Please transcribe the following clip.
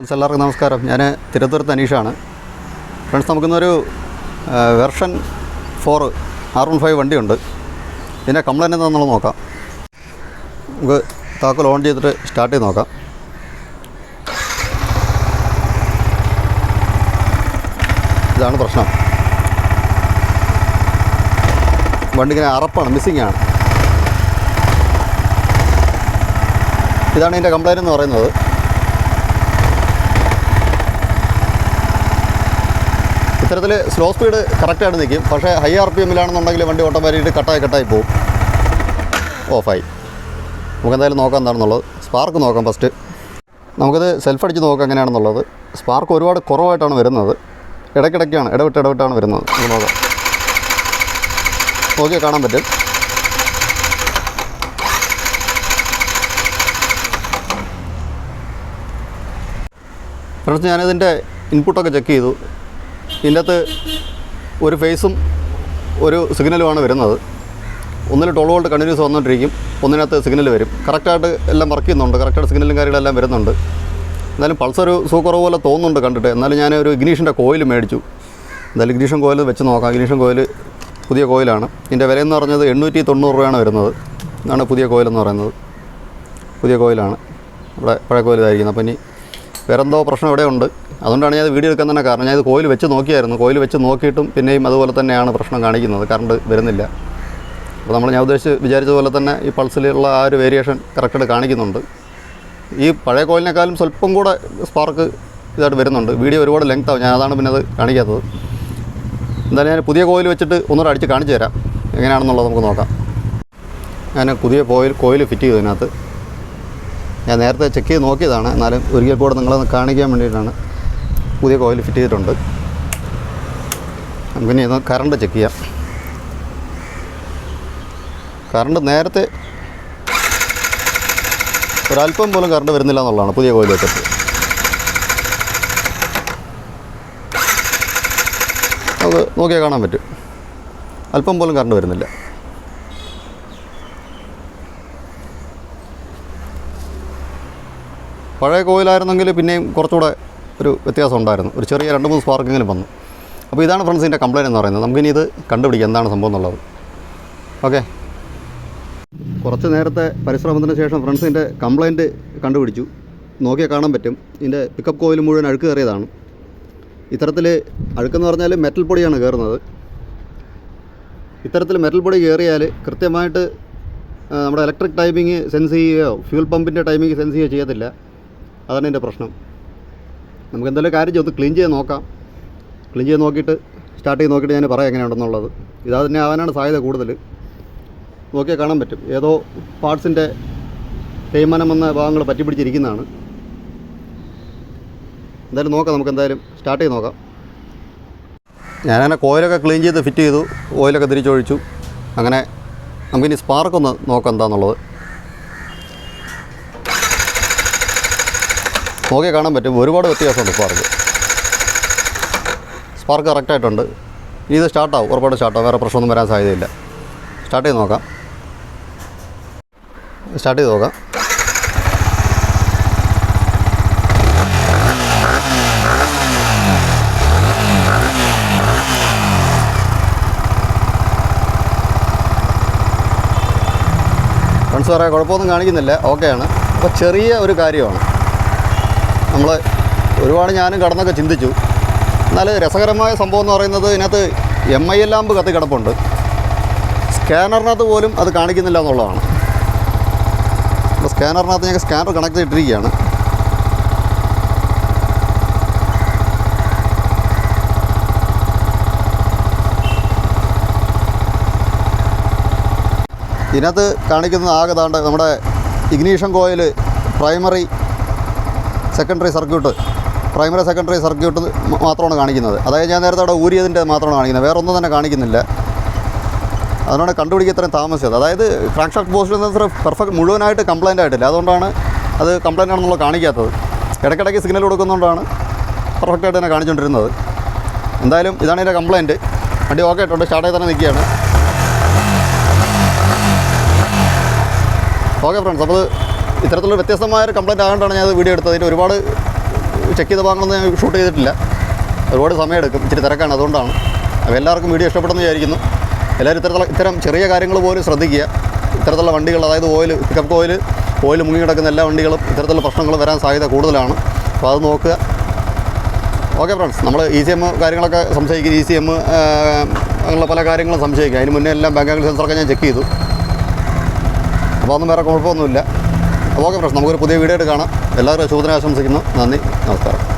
Friends എല്ലാവർക്കും നമസ്കാരം. ഞാൻ തിരുവനന്തപുരത്ത് അനീഷാണ്. ഫ്രണ്ട്സ് നമുക്കിന്നൊരു version four R one five വണ്ടിയുണ്ട്. ഇതിന്റെ കംപ്ലൈന്റ് നമ്മൾ നോക്കാം. നമുക്ക് താക്കോൽ ഓൺ ചെയ്തിട്ട് സ്റ്റാർട്ട് ചെയ്ത് നോക്കാം. ഇതാണ് പ്രശ്നം. വണ്ടി ഇങ്ങനെ അറപ്പാണ് മിസ്സിംഗ് ആണ്. ഇതാണ് ഇതിന്റെ കംപ്ലൈന്റ് എന്ന് പറയുന്നത്. ഇത്തരത്തിൽ സ്ലോ സ്പീഡ് കറക്റ്റായിട്ട് നിൽക്കും പക്ഷേ ഹൈ ആർ പി എമ്മിലാണെന്നുണ്ടെങ്കിൽ വണ്ടി ഓട്ടോമാറ്റിക് കട്ടായി കട്ടായി പോകും ഓഫായി നമുക്ക് എന്തായാലും നോക്കാം എന്താണെന്നുള്ളത്. സ്പാർക്ക് നോക്കാം ഫസ്റ്റ് നമുക്കത് സെൽഫ് അടിച്ച് നോക്കാം എങ്ങനെയാണെന്നുള്ളത്. സ്പാർക്ക് ഒരുപാട് കുറവായിട്ടാണ് വരുന്നത്. ഇടയ്ക്കിടയ്ക്കാണ് ഇടവിട്ട് ഇടവിട്ടാണ് വരുന്നത്. നമുക്ക് നോക്കാം. നോക്കിയാൽ കാണാൻ പറ്റും. ഫ്രണ്ട്സ് ഞാനിതിന്റെ ഇൻപുട്ടൊക്കെ ചെക്ക് ചെയ്തു. ഇതിന്റെ അകത്ത് ഒരു ഫേസും ഒരു സിഗ്നലുമാണ് വരുന്നത്. ഒന്നിൽ ട്വൽവ് വോൾട്ട് കണ്ടിന്യൂസ് വന്നുകൊണ്ടിരിക്കും ഒന്നിനകത്ത് സിഗ്നൽ വരും. കറക്റ്റായിട്ട് എല്ലാം വർക്ക് ചെയ്യുന്നുണ്ട്. കറക്റ്റായിട്ട് സിഗ്നലും കാര്യങ്ങളെല്ലാം വരുന്നുണ്ട്. എന്നാലും പൾസർ ഒരു സൂക്കറവ് പോലെ തോന്നുന്നുണ്ട് കണ്ടിട്ട്. എന്നാലും ഞാൻ ഒരു ഇഗ്നീഷന്റെ കോയിൽ മേടിച്ചു. എന്തായാലും ഇഗ്നീഷൻ കോയിൽ വെച്ച് നോക്കാം. ഇഗ്നീഷൻ കോയിൽ പുതിയ കോയിലാണ്. ഇതിന്റെ വിലയെന്ന് പറഞ്ഞത് എണ്ണൂറ്റി തൊണ്ണൂറ് രൂപയാണ് വരുന്നത്. ഇതാണ് പുതിയ കോയിലെന്ന് പറയുന്നത്. പുതിയ കോയിലാണ്. ഇവിടെ പഴയ കോയിലായിരിക്കുന്നത്. അപ്പം ഇനി വേറെന്തോ പ്രശ്നം ഇവിടെ ഉണ്ട് അതുകൊണ്ടാണ് ഞാൻ വീഡിയോ എടുക്കാൻ തന്നെ കാരണം. ഞാൻ ഇത് കോയിൽ വെച്ച് നോക്കിയായിരുന്നു. കോയിൽ വെച്ച് നോക്കിയിട്ടും പിന്നെയും അതുപോലെ തന്നെയാണ് പ്രശ്നം കാണിക്കുന്നത്. കറണ്ട് വരുന്നില്ല. അപ്പോൾ നമ്മൾ ഞാൻ ഉദ്ദേശിച്ച് വിചാരിച്ച പോലെ തന്നെ ഈ പൾസിലുള്ള ആ ഒരു വേരിയേഷൻ കറക്റ്റായിട്ട് കാണിക്കുന്നുണ്ട്. ഈ പഴയ കോയിലിനേക്കാളും സ്വല്പം കൂടെ സ്പാർക്ക് ഇതായിട്ട് വരുന്നുണ്ട്. വീഡിയോ ഒരുപാട് ലെങ്ത് ആവും. ഞാൻ അതാണ് പിന്നെ അത് കാണിക്കാത്തത്. എന്തായാലും ഞാൻ പുതിയ കോയിൽ വെച്ചിട്ട് ഒന്നുകൂടെ അടിച്ച് കാണിച്ചു തരാം. എങ്ങനെയാണെന്നുള്ളത് നമുക്ക് നോക്കാം. ഞാൻ പുതിയ കോയിൽ കോയിൽ ഫിറ്റ് ചെയ്തു ഇതിനകത്ത്. ഞാൻ നേരത്തെ ചെക്ക് ചെയ്ത് നോക്കിയതാണ്. എന്നാലും ഒരിക്കൽ കൂടെ നിങ്ങളെ കാണിക്കാൻ വേണ്ടിയിട്ടാണ്. പുതിയ കോയിൽ ഫിറ്റ് ചെയ്തിട്ടുണ്ട്. നമുക്കിനി ഇത് കറണ്ട് ചെക്ക് ചെയ്യാം. കറണ്ട് നേരത്തെ ഒരല്പം പോലും കറണ്ട് വരുന്നില്ല എന്നുള്ളതാണ് പുതിയ കോയിൽ വെച്ചിട്ട്. നമുക്ക് നോക്കിയാൽ കാണാൻ പറ്റും. അല്പം പോലും കറണ്ട് വരുന്നില്ല. പഴയ കോയിലായിരുന്നെങ്കിൽ പിന്നെയും കുറച്ചുകൂടെ ഒരു വ്യത്യാസം ഉണ്ടായിരുന്നു. ഒരു ചെറിയ രണ്ട് മൂന്ന് സ്പാർക്കെങ്കിലും വന്നു. അപ്പോൾ ഇതാണ് ഫ്രണ്ട്സ് ഇതിന്റെ കംപ്ലയിന്റ് എന്ന് പറയുന്നത്. നമുക്കിനി ഇത് കണ്ടുപിടിക്കാം. എന്താണ് സംഭവം എന്നുള്ളത്. ഓക്കെ. കുറച്ച് നേരത്തെ പരിശ്രമത്തിന് ശേഷം ഫ്രണ്ട്സിന്റെ കംപ്ലയിന്റ് കണ്ടുപിടിച്ചു. നോക്കിയാൽ കാണാൻ പറ്റും. ഇതിന്റെ പിക്കപ്പ് കോയിൽ മുഴുവൻ അഴുക്ക് കയറിയതാണ്. ഇത്തരത്തിൽ അഴുക്കെന്ന് പറഞ്ഞാൽ മെറ്റൽ പൊടിയാണ് കയറുന്നത്. ഇത്തരത്തിൽ മെറ്റൽ പൊടി കയറിയാൽ കൃത്യമായിട്ട് നമ്മുടെ ഇലക്ട്രിക് ടൈമിങ് സെൻസ് ചെയ്യുകയോ ഫ്യൂൽ പമ്പിന്റെ ടൈമിങ് സെൻസ് ചെയ്യുകയോ ചെയ്യത്തില്ല. അതാണ് എന്റെ പ്രശ്നം. നമുക്ക് എന്തെങ്കിലും കാര്യം ചെയ്ത് ക്ലീൻ ചെയ്ത് നോക്കാം. ക്ലീൻ ചെയ്ത് നോക്കിയിട്ട് സ്റ്റാർട്ട് ചെയ്ത് നോക്കിയിട്ട് ഞാൻ പറയാം എങ്ങനെയുണ്ടെന്നുള്ളത്. ഇതാ തന്നെ ആവാനാണ് സാധ്യത കൂടുതൽ നോക്കിയാൽ കാണാൻ പറ്റും. ഏതോ പാർട്സിന്റെ തേയ്മാനം വന്ന ഭാഗങ്ങൾ പറ്റി പിടിച്ചിരിക്കുന്നതാണ്. എന്തായാലും നോക്കാം നമുക്ക് എന്തായാലും സ്റ്റാർട്ട് ചെയ്ത് നോക്കാം. ഞാനങ്ങനെ കോയിലൊക്കെ ക്ലീൻ ചെയ്ത് ഫിറ്റ് ചെയ്തു. ഓയിലൊക്കെ തിരിച്ചൊഴിച്ചു. അങ്ങനെ നമുക്കിനി സ്പാർക്കൊന്ന് നോക്കാം എന്താണെന്നുള്ളത് നോക്കിയാൽ കാണാൻ പറ്റും. ഒരുപാട് വ്യത്യാസമുണ്ട് സ്പാർക്ക് സ്പാർക്ക് കറക്റ്റായിട്ടുണ്ട് ഇനി ഇത് സ്റ്റാർട്ടാവും ഉറപ്പായിട്ട് സ്റ്റാർട്ടാവും വേറെ പ്രശ്നമൊന്നും വരാൻ സാധ്യതയില്ല. സ്റ്റാർട്ട് ചെയ്ത് നോക്കാം. സ്റ്റാർട്ട് ചെയ്ത് നോക്കാം. ഫ്രണ്ട്സ് പറയാം കുഴപ്പമൊന്നും കാണിക്കുന്നില്ല. ഓക്കെയാണ് അപ്പോൾ ചെറിയ ഒരു കാര്യമാണ്. നമ്മൾ ഒരുപാട് ഞാനും കടന്നൊക്കെ ചിന്തിച്ചു. എന്നാൽ രസകരമായ സംഭവം എന്ന് പറയുന്നത് ഇതിനകത്ത് എം ഐ എൽ ലാമ്പ് കത്തി കിടപ്പുണ്ട്. സ്കാനറിനകത്ത് പോലും അത് കാണിക്കുന്നില്ല എന്നുള്ളതാണ്. അപ്പോൾ സ്കാനറിനകത്ത് ഞങ്ങൾക്ക് സ്കാനർ കണക്ട് ചെയ്തിട്ടിരിക്കുകയാണ്. ഇതിനകത്ത് കാണിക്കുന്നത് ആകെ താണ്ട് നമ്മുടെ ignition coil primary secondary circuit primary secondary circuit മാത്രമാണ് കാണിക്കുന്നത്. അതായത് ഞാൻ നേരത്തെ അവിടെ ഊരിയതിന്റെ മാത്രമാണ് കാണിക്കുന്നത്. വേറെ ഒന്നും തന്നെ കാണിക്കുന്നില്ല. അതുകൊണ്ടാണ് കണ്ടുപിടിക്കുക ഇത്രയും താമസിച്ചത്. അതായത് ക്രാങ്ക് പോസ്റ്റിൽ നിന്ന് പെർഫെക്റ്റ് മുഴുവനായിട്ട് കംപ്ലൈന്റ് ആയിട്ടില്ല. അതുകൊണ്ടാണ് അത് കംപ്ലൈന്റ് ആണെന്നുള്ളത് കാണിക്കാത്തത്. ഇടയ്ക്കിടയ്ക്ക് സിഗ്നൽ കൊടുക്കുന്നതുകൊണ്ടാണ് പെർഫെക്റ്റായിട്ട് തന്നെ കാണിച്ചുകൊണ്ടിരുന്നത് എന്തായാലും ഇതാണ് ഇതിന്റെ കംപ്ലൈന്റ് വണ്ടി ഓക്കെ ആയിട്ടുണ്ട്. സ്റ്റാർട്ട് ചെയ്ത് തന്നെ നിൽക്കുകയാണ്. ഓക്കെ ഫ്രണ്ട്സ് അപ്പോൾ ഇത്തരത്തിലുള്ള വ്യത്യസ്തമായ ഒരു കംപ്ലൈന്റ് ആയതുകൊണ്ടാണ് ഞാൻ വീഡിയോ എടുത്തത്. അതിന്റെ ഒരുപാട് ചെക്ക് ചെയ്ത ഭാഗങ്ങളൊന്നും ഞാൻ ഷൂട്ട് ചെയ്തിട്ടില്ല. ഒരുപാട് സമയമെടുക്കും. ഇച്ചിരി തിരക്കാണ്. അതുകൊണ്ടാണ്. അപ്പോൾ എല്ലാവർക്കും വീഡിയോ ഇഷ്ടപ്പെടുന്നു വിചാരിക്കുന്നു. എല്ലാവരും ഇത്തരത്തിലുള്ള ഇത്തരം ചെറിയ കാര്യങ്ങൾ പോലും ശ്രദ്ധിക്കുക. ഇത്തരത്തിലുള്ള വണ്ടികൾ അതായത് ഓയിൽ പിക്കപ്പ് ഓയിൽ ഓയിൽ മുങ്ങി കിടക്കുന്ന എല്ലാ വണ്ടികളും ഇത്തരത്തിലുള്ള പ്രശ്നങ്ങൾ വരാൻ സാധ്യത കൂടുതലാണ്. അപ്പോൾ അത് നോക്കുക. ഓക്കെ ഫ്രണ്ട്സ് നമ്മൾ ഇ സി എം കാര്യങ്ങളൊക്കെ സംശയിക്കും. ഇ സി എം അങ്ങനെയുള്ള പല കാര്യങ്ങളും സംശയിക്കും. അതിന് മുന്നേ എല്ലാം ബാങ്ക് അക്കൗണ്ട് സെൻസറൊക്കെ ഞാൻ ചെക്ക് ചെയ്തു. അപ്പോൾ അതൊന്നും വേറെ കുഴപ്പമൊന്നുമില്ല. ഓക്കെ ഫ്രണ്ട്സ് നമുക്കൊരു പുതിയ വീഡിയോ ആയിട്ട് കാണാം. എല്ലാവരും ശുഭദിനം ആശംസിക്കുന്നു. നന്ദി. നമസ്കാരം.